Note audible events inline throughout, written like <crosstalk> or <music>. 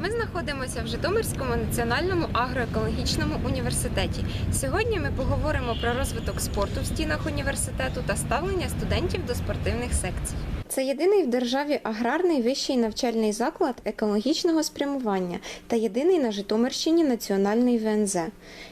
Ми знаходимося в Житомирському національному агроекологічному університеті. Сьогодні ми поговоримо про розвиток спорту в стінах університету та ставлення студентів до спортивних секцій. Це єдиний в державі аграрний вищий навчальний заклад екологічного спрямування та єдиний на Житомирщині національний ВНЗ.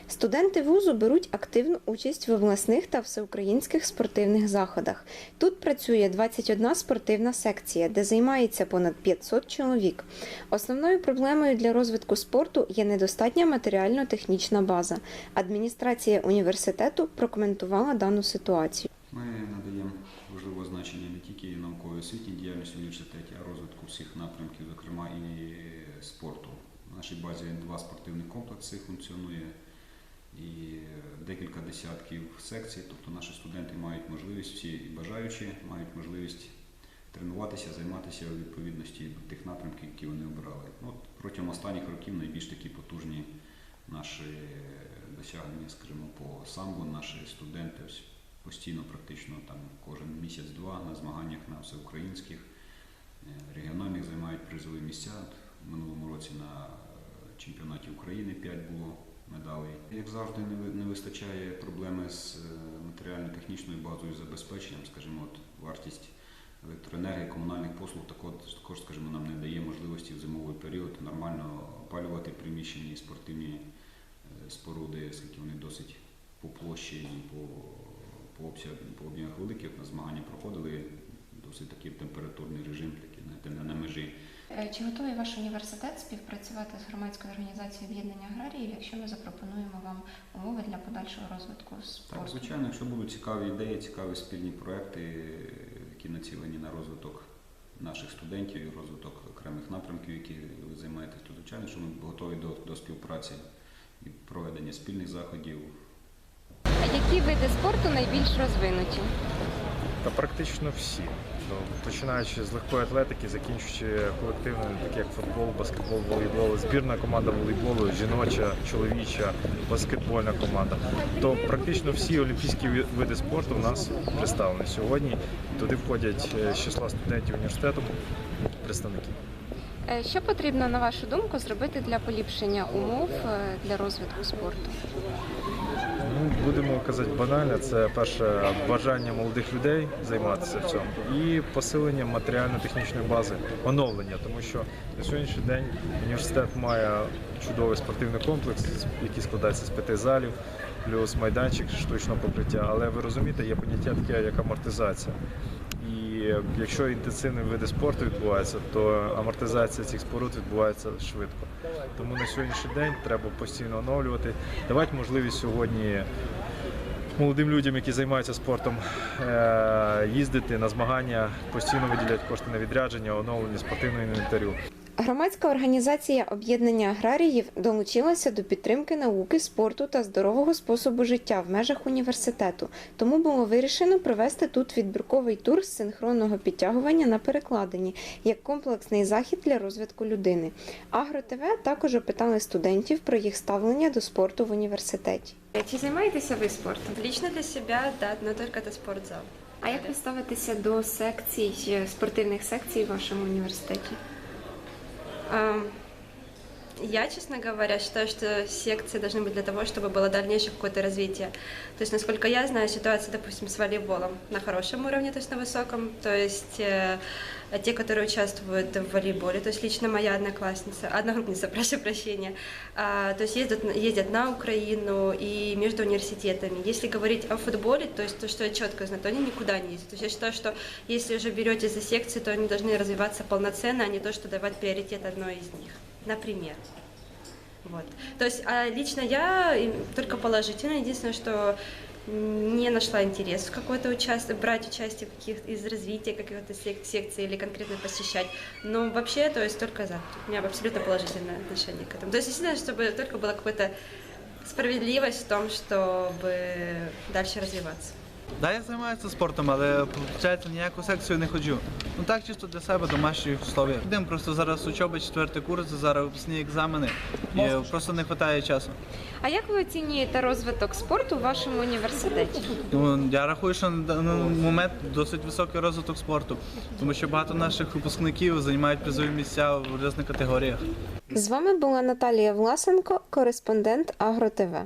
Студенти вузу беруть активну участь в обласних та всеукраїнських спортивних заходах. Тут працює 21 спортивна секція, де займається понад 500 чоловік. Основною проблемою для розвитку спорту є недостатня матеріально-технічна база. Адміністрація університету прокоментувала дану ситуацію. Ми надаємо важливе значення не тільки науковій освітній діяльності в університеті, всіх напрямків, зокрема і спорту. В нашій базі два спортивних комплекси функціонує і декілька десятків секцій. Тобто наші студенти мають можливість, всі і бажаючі мають можливість тренуватися, займатися у відповідності до тих напрямків, які вони обирали. Ну, От протягом останніх років найбільш такі потужні наші досягнення, скажімо, по самбо, наші студенти постійно, практично там кожен місяць-два на змаганнях на всеукраїнських, е, регіональних призові місця. В минулому році на е, чемпіонаті України 5 було медалей. Як завжди, не вистачає проблеми з е, матеріально-технічною базою забезпеченням, скажімо, от вартість електроенергії, комунальних послуг також, скажімо, нам не дає можливості в зимовий період нормально опалювати приміщення і спортивні е, споруди, оскільки вони досить по площі і по, по, обсягу, по об'ємах великих на змагання проходили досить такий температурний режим, такий знаєте, не Чи готовий ваш університет співпрацювати з громадською організацією об'єднання аграріїв, якщо ми запропонуємо вам умови для подальшого розвитку спорту? Так, звичайно, якщо будуть цікаві ідеї, цікаві спільні проекти, які націлені на розвиток наших студентів і розвиток окремих напрямків, які ви займаєтесь, то звичайно, що ми готові до, до співпраці і проведення спільних заходів. Які види спорту найбільш розвинуті? Та практично всі. Ну, Починаючи з легкої атлетики, закінчуючи колективною, такі як футбол, баскетбол, волейбол, збірна команда волейболу, жіноча, чоловіча, баскетбольна команда. То практично всі олімпійські види спорту в нас представлені сьогодні. Туди входять е, з числа студентів університету представники. Е, Що потрібно, на вашу думку, зробити для поліпшення умов е, для розвитку спорту? Ну, будемо казати банально, це перше бажання молодих людей займатися в цьому і посилення матеріально-технічної бази, оновлення, тому що на сьогоднішній день університет має чудовий спортивний комплекс, який складається з п'яти залів, плюс майданчик штучного покриття. Але ви розумієте, є поняття таке, як амортизація. Якщо інтенсивні види спорту відбуваються, то амортизація цих споруд відбувається швидко. Тому на сьогоднішній день треба постійно оновлювати, давати можливість сьогодні молодим людям, які займаються спортом, е, їздити на змагання, постійно виділяти кошти на відрядження, оновлення спортивного інвентарю. Громадська організація об'єднання аграріїв долучилася до підтримки науки, спорту та здорового способу життя в межах університету. Тому було вирішено провести тут відбірковий тур з синхронного підтягування на перекладині як комплексний захід для розвитку людини. Агро ТВ також опитали студентів про їх ставлення до спорту в університеті. Чи займаєтеся ви спортом? Лично для себя, да, но только это спортзал. А як ви ставитеся до секцій спортивних секцій в вашому університеті? 嗯 Я, честно говоря, считаю, что секции должны быть для того, чтобы было дальнейшее какое-то развитие. То есть, насколько я знаю, ситуация, допустим, с волейболом на хорошем уровне, то есть на высоком. То есть э, те, которые участвуют в волейболе, то есть лично моя одноклассница, одногруппница, <laughs> прошу прощения, а, то есть ездят, ездят на Украину и между университетами. Если говорить о футболе, то есть то, что я четко знаю, то они никуда не ездят. То есть я считаю, что если уже берете за секции, то они должны развиваться полноценно, а не то, что давать приоритет одной из них. Например. Вот. То есть а лично я только положительно. Единственное, что не нашла интерес в какой-то участие, брать участие в каких из развития каких-то сек- секций или конкретно посещать. Но вообще, то есть только за. У меня абсолютно положительное отношение к этому. То есть действительно, чтобы только была какая-то справедливость в том, чтобы дальше развиваться. Да, я займаюся спортом, але виходить, ніяку секцію не ходжу. Ну так чисто для себе домашні условия. Йдемо просто зараз учоба, четвертий курс, зараз випускні екзамени. І просто не вистачає часу. А як ви оцінюєте розвиток спорту у вашому університеті? Ну, я рахую, що на даний момент досить високий розвиток спорту, тому що багато наших випускників займають призові місця в різних категоріях. З вами була Наталія Власенко, кореспондент Агро ТВ.